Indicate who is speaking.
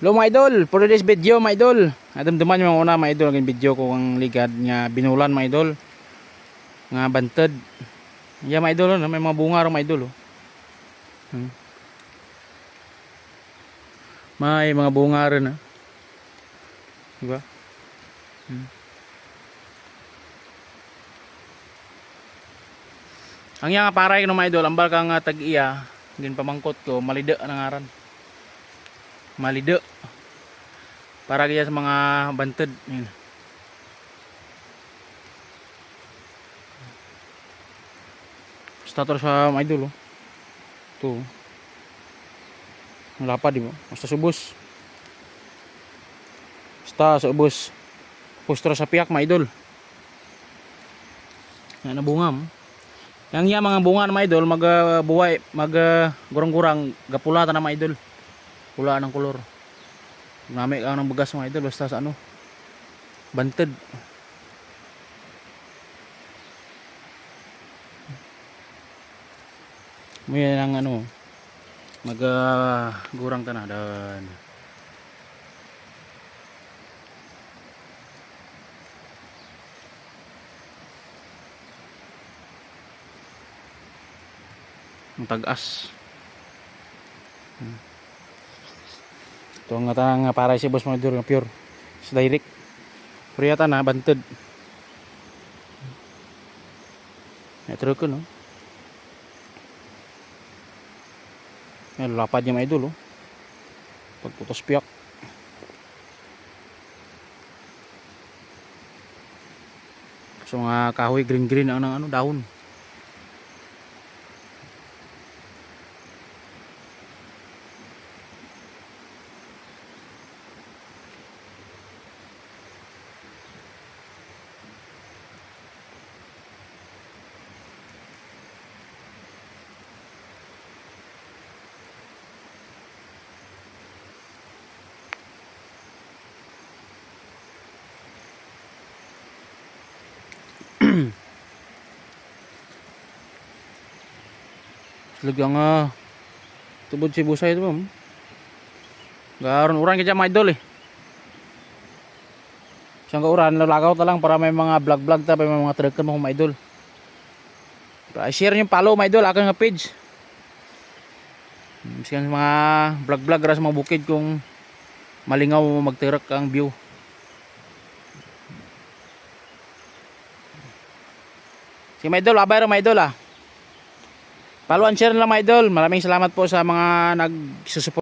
Speaker 1: Hello mga idol, for today's video mga idol. Adamdaman yung mga una mga idol, ang video ko ang ligad nga binulan mga idol. Nga bantad. Yeah mga idol, no? may mga bunga rin mga idol. Oh. Hmm. May mga bunga rin. Ha? Diba? Hmm. Ang yang paray ko mga idol, ang barka nga tag-iya, gin pamangkot ko, malida ang ngaran. Malida. Para kaya sa mga bantad. Yan. Stator sa idol. Oh. Ito. lapad, di ba? Basta subos. Basta sa ubos. Pustra sa piyak, mga. Yan na bunga mo. Yang iya mga bunga ng mga idol, mag uh, buhay, mag uh, gurang-gurang, gapulatan na mga idol. Pula ng kolor. Nami ka ng bagas mga idol, basta sa ano. Bantad. May ang ano, mag uh, gurang ka na. Dan. ang tagas Hmm. Ito nga ta nga para si boss mga dur nga pure. Sa direct. Pure yata na bantad ito ko no? Ayan, lapad niya mga idol oh. pagputos piyak. So mga kahoy green green ang ano dahon Talaga nga tubod si busay ito hmm? Garon uran kaya mga idol eh. Siyang kauran lalagaw ta lang para may mga vlog vlog ta may mga trucker mo mga idol. Para share niyo follow mga idol aking nga page. Hmm, Siyang mga vlog vlog ra sa mga bukid kung malingaw magtirak ang view. Si mga idol, abay ra mga idol ah. Follow and share lang mga idol. Maraming salamat po sa mga nagsusupport